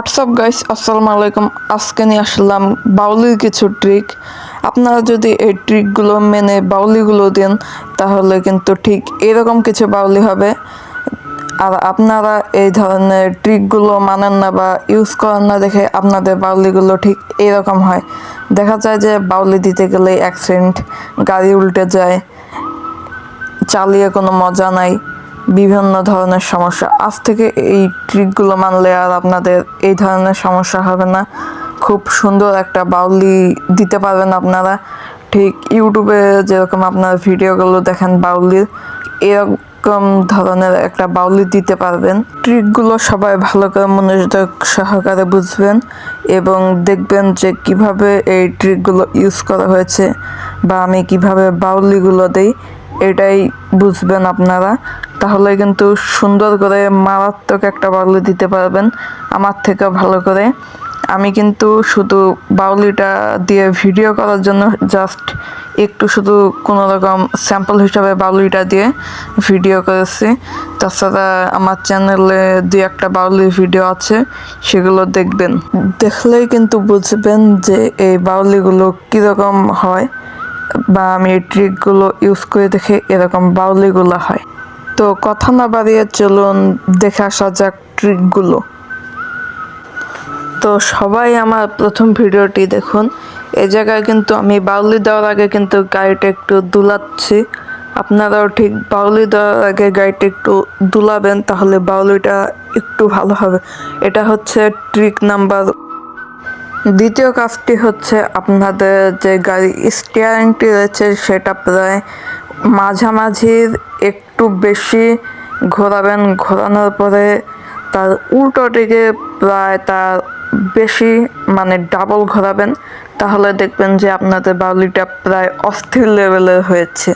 WhatsApp guys আসসালামু আলাইকুম আজকে নিয়ে আসলাম বাউলির কিছু ট্রিক আপনারা যদি এই ট্রিকগুলো মেনে বাউলিগুলো দেন, তাহলে কিন্তু ঠিক এরকম কিছু বাউলি হবে। আর আপনারা এই ধরনের ট্রিকগুলো মানেন না বা ইউজ করেন না দেখে আপনাদের বাউলিগুলো ঠিক এরকম হয়। দেখা যায় যে বাউলি দিতে গেলে অ্যাক্সিডেন্ট গাড়ি উল্টে যায়, চালিয়ে কোনো মজা নাই। বিভিন্ন ধরনের সমস্যা। আজ থেকে এই ট্রিকগুলো মানলে আর আপনাদের এই ধরনের সমস্যা হবে না। খুব সুন্দর একটা বাউলি দিতে পারবেন আপনারা। ঠিক ইউটিউবে যেরকম আপনার ভিডিওগুলো দেখেন বাউলির, এরকম ধরনের একটা বাউলি দিতে পারবেন। ট্রিকগুলো সবাই ভালো করে মনোযোগ সহকারে বুঝবেন এবং দেখবেন যে কীভাবে এই ট্রিকগুলো ইউজ করা হয়েছে বা আমি কীভাবে বাউলিগুলো দেই, এটাই বুঝবেন আপনারা। তাহলে কিন্তু সুন্দর করে মারাত্মক একটা বাউলি দিতে পারবেন, আমার থেকে ভালো করে। আমি কিন্তু শুধু বাউলিটা দিয়ে ভিডিও করার জন্য জাস্ট একটু শুধু কোনো রকম স্যাম্পল হিসাবে বাউলিটা দিয়ে ভিডিও করেছি। তাছাড়া আমার চ্যানেলে দু একটা বাউলির ভিডিও আছে, সেগুলো দেখবেন। দেখলেই কিন্তু বুঝবেন যে এই বাউলিগুলো কীরকম হয় বা আমি এই ট্রিকগুলো ইউজ করে দেখে এরকম বাউলিগুলো হয়। তো কথা না বাড়িয়ে চলুন, দেখে আসা যাক ট্রিকগুলো। তো সবাই আমার প্রথম ভিডিওটি দেখুন। এ জায়গায় কিন্তু আমি বাউলি দেওয়ার আগে কিন্তু গাড়িটা একটু দুলাচ্ছি। আপনারাও ঠিক বাউলি দেওয়ার আগে গাড়িটা একটু দুলাবেন, তাহলে বাউলিটা একটু ভালো হবে। এটা হচ্ছে ট্রিক নাম্বার। দ্বিতীয় কাজটি হচ্ছে আপনাদের যে গাড়ি স্টিয়ারিংটি রয়েছে, সেটা প্রায় মাঝামাঝির একটু বেশি ঘোরাবেন, ঘোরানোর পরে তার উল্টো দিকে প্রায় তার বেশি মানে ডাবল ঘোরাবেন, তাহলে দেখবেন যে আপনাদের বাউলিটা প্রায় অস্থির লেভেলের হয়েছে।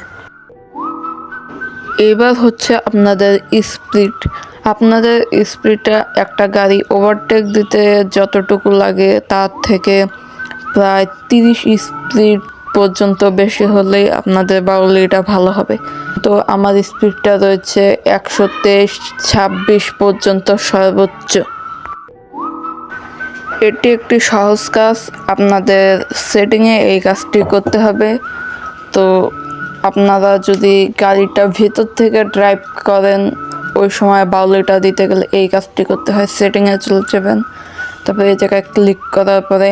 এবার হচ্ছে আপনাদের স্পিড আপনাদের স্পিডটা একটা গাড়ি ওভারটেক দিতে যতটুকু লাগে তার থেকে প্রায় তিরিশ স্পিড পর্যন্ত বেশি হলেই আপনাদের বাউলিটা ভালো হবে। তো আমার স্পিডটা রয়েছে একশো তেইশ, ছাব্বিশ পর্যন্ত সর্বোচ্চ। এটি একটি সহজ কাজ। আপনাদের সেটিংয়ে এই কাজটি করতে হবে। তো আপনারা যদি গাড়িটা ভেতর থেকে ড্রাইভ করেন, ওই সময় বাউলিটা দিতে গেলে এই কাজটি করতে হয়। সেটিংয়ে চলে যাবেন। তারপরে এই জায়গায় ক্লিক করার পরে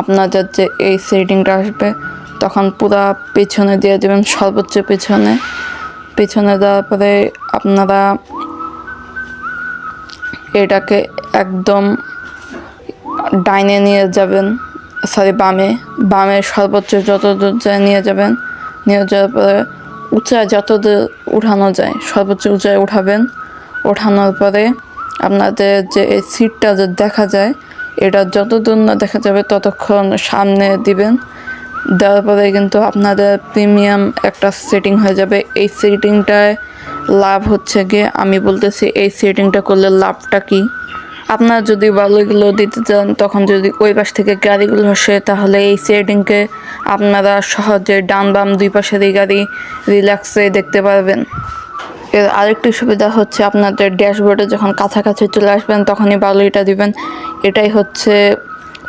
আপনাদের যে এই সেটিংটা আসবে তখন পুরা পেছনে দিয়ে দেবেন সর্বোচ্চ পেছনে। পেছনে দেওয়ার পরে আপনারা এটাকে একদম ডাইনে নিয়ে যাবেন সরি বামে। বামে সর্বোচ্চ যত দূর যায় নিয়ে যাবেন, নিয়ে যাওয়ার পরে উঁচায় যত দূর উঠানো যায়, সর্বোচ্চ উঁচায় উঠাবেন। ওঠানোর পরে আপনাদের যে এই সিটটা যে দেখা যায়, এটা যত দূর না দেখা যাবে ততক্ষণ সামনে দিবেন। দেওয়ার পরে কিন্তু আপনাদের প্রিমিয়াম একটা সেটিং হয়ে যাবে। এই সেটিংটায় লাভ হচ্ছে গিয়ে, আমি বলতেছি এই সেটিংটা করলে লাভটা কী? আপনারা যদি বালুগুলো দিতে চান, তখন যদি ওই পাশ থেকে গাড়িগুলো আসে, তাহলে এই সেটিংকে আপনারা সহজে ডান বাম দুই পাশেরই গাড়ি রিল্যাক্সে দেখতে পারবেন। এর আরেকটি সুবিধা হচ্ছে আপনাদের ড্যাশবোর্ডে যখন কাছাকাছি চলে আসবেন, তখনই বাউলিটা দিবেন। এটাই হচ্ছে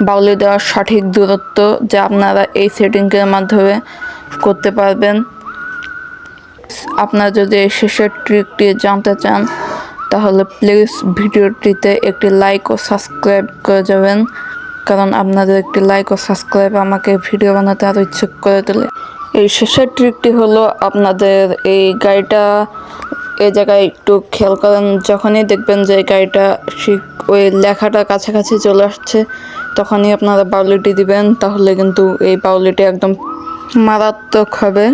বাউলি দেওয়ার সঠিক দূরত্ব যা আপনারা এই সেটিংয়ের মাধ্যমে করতে পারবেন। আপনারা যদি এই শেষের ট্রিকটি জানতে চান, তাহলে প্লিজ ভিডিওটিতে একটি লাইক ও সাবস্ক্রাইব করে যাবেন, কারণ আপনাদের একটি লাইক ও সাবস্ক্রাইব আমাকে ভিডিও বানাতে আরও ইচ্ছুক করে তোলে। এই শেষের ট্রিকটি হলো আপনাদের এই গাড়িটা এ জায়গায় একটু খেয়াল করেন, যখনই দেখবেন যে গাড়িটা ঠিক ওই লেখাটা কাছাকাছি চলে আসছে তখনই আপনারা বাউলিটি দিবেন, তাহলে কিন্তু এই বাউলিটি একদম মারাত্মক হবে।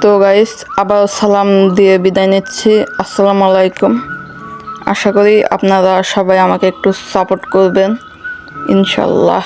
তো গাইস আবার সালাম দিয়ে বিদায় নিচ্ছি। আসসালামু আলাইকুম। আশা করি আপনারা সবাই আমাকে একটু সাপোর্ট করবেন ইনশাল্লাহ